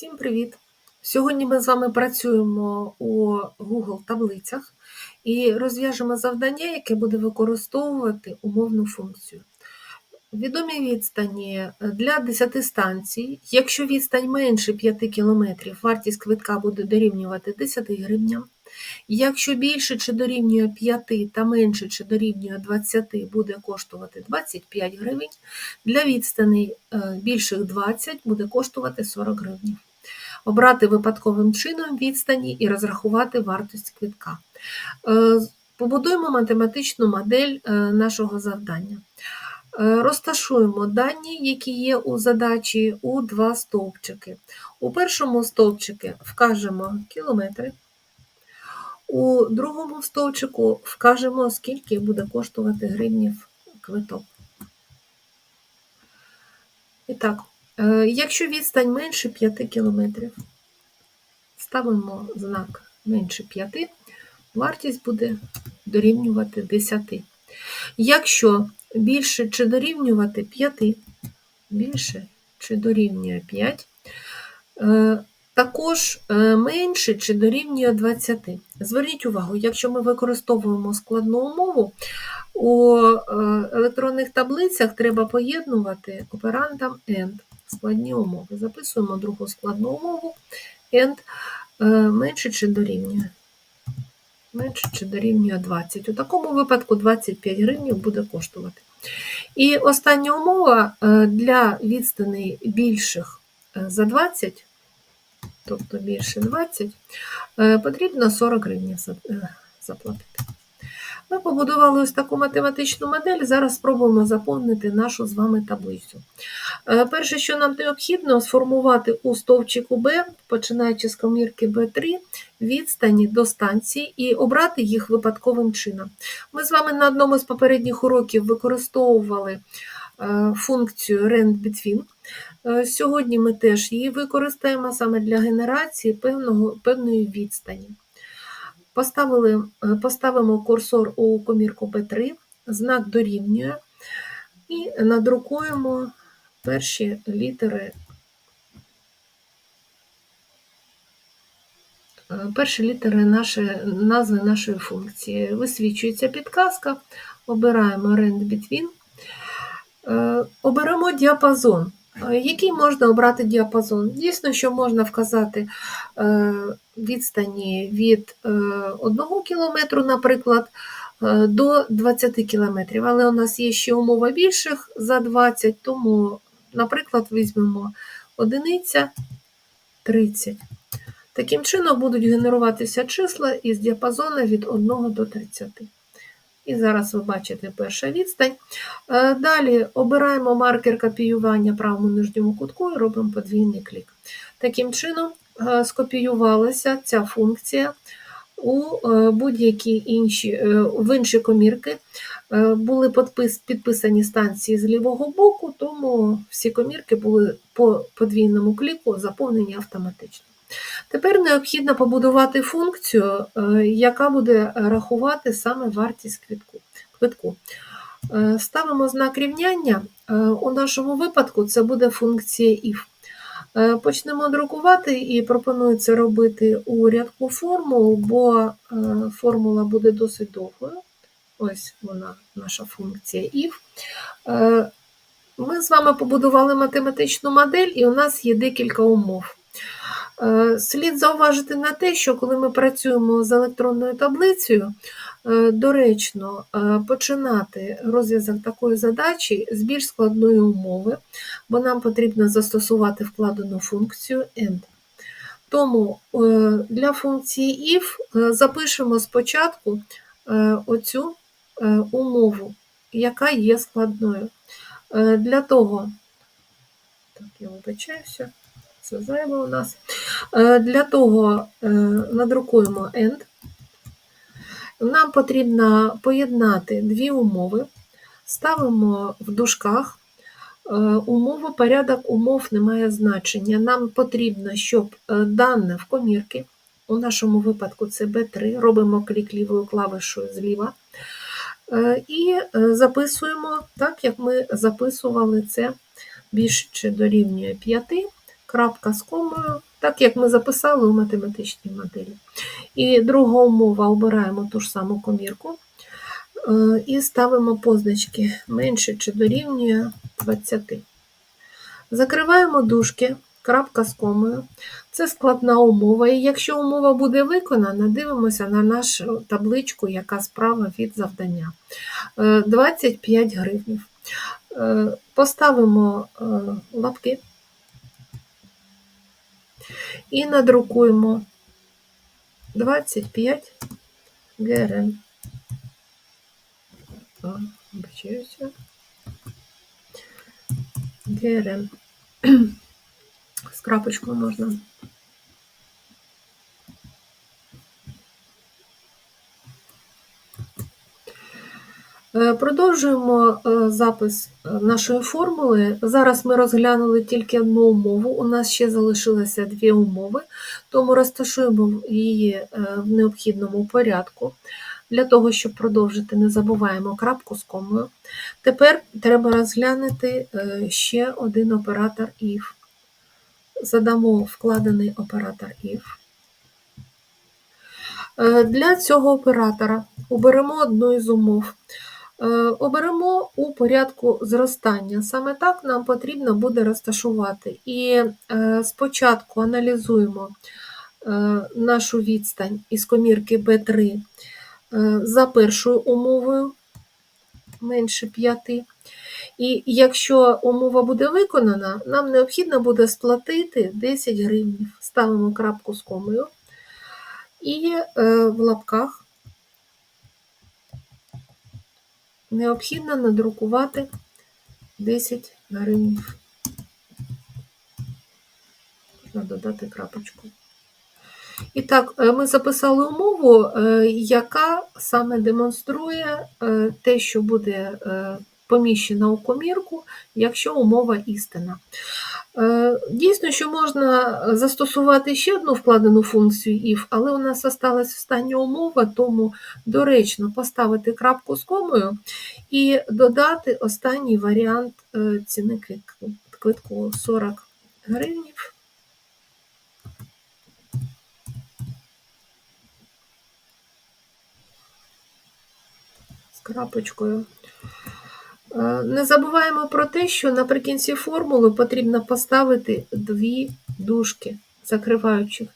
Всім привіт! Сьогодні ми з вами працюємо у Google таблицях і розв'яжемо завдання, яке буде використовувати умовну функцію. Відомі відстані для 10 станцій. Якщо відстань менше 5 км, вартість квитка буде дорівнювати 10 гривням. Якщо більше чи дорівнює 5 та менше чи дорівнює 20, буде коштувати 25 гривень. Для відстаней е, більших 20 буде коштувати 40 гривень. Обрати випадковим чином відстані і розрахувати вартість квитка. Е, Побудуємо математичну модель е, нашого завдання. Е, Розташуємо дані, які є у задачі, у два стовпчики. У першому стовпчику вкажемо кілометри, у другому стовпчику вкажемо, скільки буде коштувати гривнів квиток. І так, якщо відстань менше 5 кілометрів, ставимо знак менше 5, вартість буде дорівнювати 10. Якщо більше чи дорівнювати 5, більше чи дорівнює 5, е, також е, менше чи дорівнює 20. Зверніть увагу, якщо ми використовуємо складну умову, у е, електронних таблицях треба поєднувати операндом AND складні умови. Записуємо другу складну умову AND е, менше чи дорівнює. Менше чи дорівнює 20. У такому випадку 25 гривень буде коштувати. І остання умова е, для відстаней більших за 20, тобто більше 20, потрібно 40 гривень заплатити. Ми побудували ось таку математичну модель. Зараз спробуємо заповнити нашу з вами таблицю. Е, перше, що нам необхідно, сформувати у стовпчику Б, починаючи з комірки Б3, відстані до станції і обрати їх випадковим чином. Ми з вами на одному з попередніх уроків використовували е, функцію rand. Е, сьогодні ми теж її використаємо саме для генерації певного, певної відстані. Поставили, е, Поставимо курсор у комірку P3, знак дорівнює і надрукуємо перші літери. Е, перші літери нашої, назви нашої функції. Висвічується підказка, обираємо Rand Between, е, оберемо діапазон. Який можна обрати діапазон? Дійсно, що можна вказати відстані від 1 е, км, наприклад, е, до 20 км. Але у нас є ще умова більших за 20, тому, наприклад, візьмемо одиниця 30. Таким чином будуть генеруватися числа із діапазону від 1 до 30. І зараз ви бачите перша відстань. Е, далі обираємо маркер копіювання правому нижньому кутку і робимо подвійний клік. Таким чином, Е, скопіювалася ця функція у е, будь-які інші в інші комірки. Були підписані станції з лівого боку, тому всі комірки були по подвійному кліку заповнені автоматично. Тепер необхідно побудувати функцію, яка буде рахувати саме вартість квитку. Ставимо знак рівняння. У нашому випадку це буде функція if. Е, почнемо друкувати і пропонується робити у рядку формулу, бо е, формула буде досить довгою. Ось вона, наша функція if. Е, ми з вами побудували математичну модель, і у нас є декілька умов. Слід зауважити на те, що коли ми працюємо з електронною таблицею, Е, доречно е, починати розв'язок такої задачі з більш складної умови, бо нам потрібно застосувати вкладену функцію AND. Тому е, для функції if запишемо спочатку оцю умову, яка є складною. Для того, так, я вибачаюся, це зайве у нас. Для того надрукуємо AND. Нам потрібно поєднати дві умови, ставимо в дужках. Е, умови, порядок умов не має значення. Нам потрібно, щоб е, дане в комірки, у нашому випадку це B3, робимо клік лівою клавишою зліва. Е, і записуємо так, як ми записували це більше чи дорівнює 5, крапка з комою, так як ми записали у математичній моделі. І друга умова обираємо ту ж саму комірку е, і ставимо позначки менше чи дорівнює 20. Закриваємо дужки, крапка з комою. Це складна умова, і якщо умова буде виконана, дивимося на нашу табличку, яка справа від завдання. Е, 25 гривнів. Е, Поставимо е, лапки і надрукуємо 25 ГРН. А, Вибачаюся. ГРН. З крапочкою можна. Продовжуємо е, запис е, нашої формули. Зараз ми розглянули тільки одну умову, у нас ще залишилося дві умови, тому розташуємо її е, в необхідному порядку. Для того, щоб продовжити, не забуваємо крапку з комою. Тепер треба розглянути е, ще один оператор if. Задамо вкладений оператор if. Е, Для цього оператора оберемо одну із умов. Е, Оберемо у порядку зростання. Саме так нам потрібно буде розташувати. І е, спочатку аналізуємо е, нашу відстань із комірки B3 е, за першою умовою менше 5. І якщо умова буде виконана, нам необхідно буде сплатити 10 гривнів. Ставимо крапку з комою. І в лапках необхідно надрукувати 10 гривнів. Можна додати крапочку. І так, е, ми записали умову, е, яка саме демонструє е, те, що буде поміщено у комірку, якщо умова істина. Е, Дійсно, що можна застосувати ще одну вкладену функцію if, але у нас залишилась остання умова, тому доречно поставити крапку з комою і додати останній варіант е, ціни квитку 40 гривнів. з крапочкою. Е, Не забуваємо про те, що наприкінці формули потрібно поставити дві дужки закриваючих.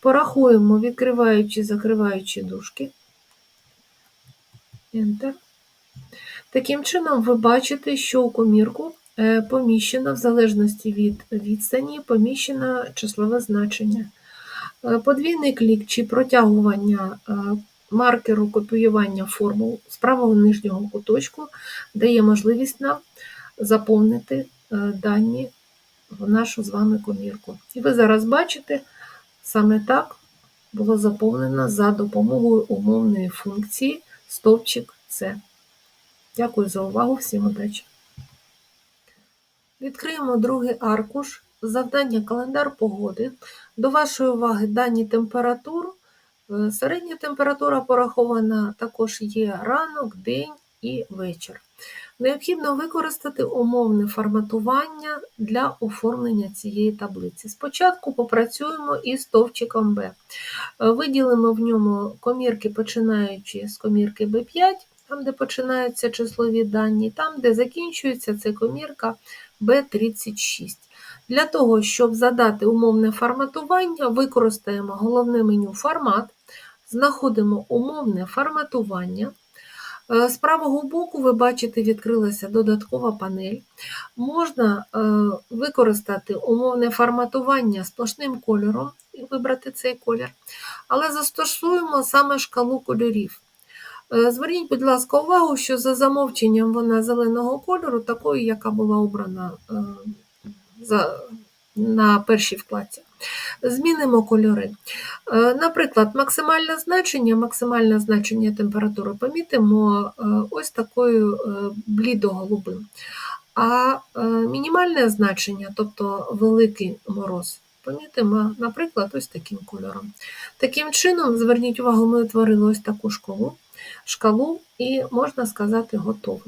Порахуємо, відкриваючи, закриваючи дужки. Enter. Таким чином, ви бачите, що у комірку е, поміщено, в залежності від відстані, поміщено числове значення. Е, Подвійний клік чи протягування маркеру копіювання формул з правого нижнього куточку дає можливість нам заповнити е, дані в нашу з вами комірку. І ви зараз бачите, саме так було заповнено за допомогою умовної функції стовпчик С. Дякую за увагу, всім удачі! Відкриємо другий аркуш. Завдання календар погоди. До вашої уваги дані температур. Е, Середня температура порахована також є ранок, день і вечір. Необхідно використати умовне форматування для оформлення цієї таблиці. Спочатку попрацюємо із стовпчиком B. Е, Виділимо в ньому комірки, починаючи з комірки B5, там, де починаються числові дані, там, де закінчується це комірка B36. Для того, щоб задати умовне форматування, використаємо головне меню формат, знаходимо умовне форматування. Е, З правого боку ви бачите, відкрилася додаткова панель. Можна е, використати умовне форматування сплошним кольором і вибрати цей колір, але застосуємо саме шкалу кольорів. Е, Зверніть, будь ласка, увагу, що за замовченням вона зеленого кольору, такою, яка була обрана на першій вкладці. Змінимо кольори. Е, Наприклад, максимальне значення, максимальне значення температури помітимо е, ось такою е, блідо-голубим. А мінімальне значення, тобто великий мороз, помітимо, наприклад, ось таким кольором. Таким чином, зверніть увагу, ми утворили ось таку шкалу, шкалу і можна сказати готово.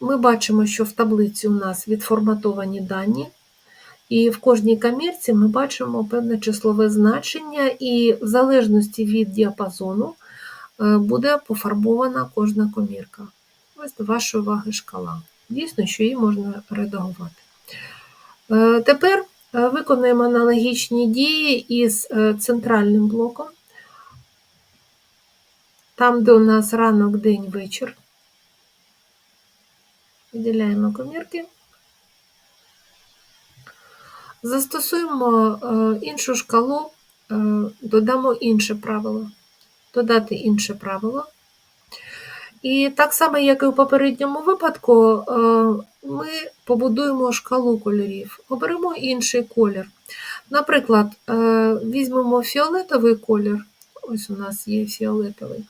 Ми бачимо, що в таблиці у нас відформатовані дані, І в кожній камірці ми бачимо певне числове значення, і в залежності від діапазону е, буде пофарбована кожна комірка. Ось до вашої уваги шкала. Дійсно, що її можна редагувати. Е, Тепер е, виконуємо аналогічні дії із центральним блоком. Там, де у нас ранок, день, вечір. Виділяємо комірки. Застосуємо е, іншу шкалу, е, додамо інше правило. Додати інше правило. І так само, як і у попередньому випадку, е, ми побудуємо шкалу кольорів, оберемо інший колір. Наприклад, візьмемо фіолетовий колір, ось у нас є фіолетовий,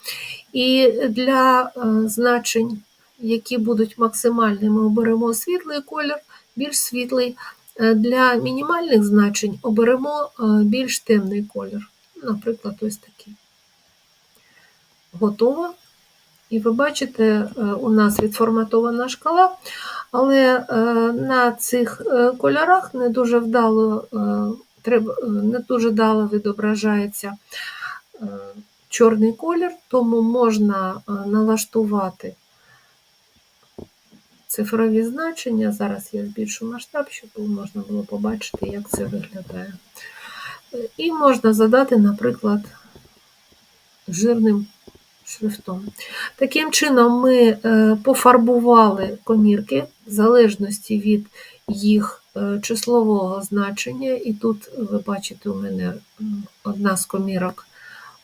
і для значень, які будуть максимальні, ми оберемо світлий колір, більш світлий. Е, Для мінімальних значень оберемо е, більш темний колір, наприклад, ось такий. Готово. І ви бачите, е, у нас відформатована шкала, але на цих кольорах не дуже вдало, не дуже вдало відображається чорний колір, тому можна налаштувати цифрові значення. Зараз я збільшу масштаб, щоб можна було побачити, як це виглядає. І можна задати, наприклад, жирним шрифтом. Таким чином, ми е, пофарбували комірки в залежності від їх е, числового значення. І тут ви бачите, у мене одна з комірок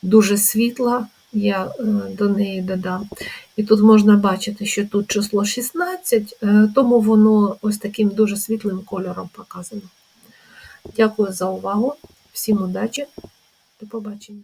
дуже світла, я е, до неї додам. І тут можна бачити, що тут число 16, е, тому воно ось таким дуже світлим кольором показано. Дякую за увагу, всім удачі, до побачення.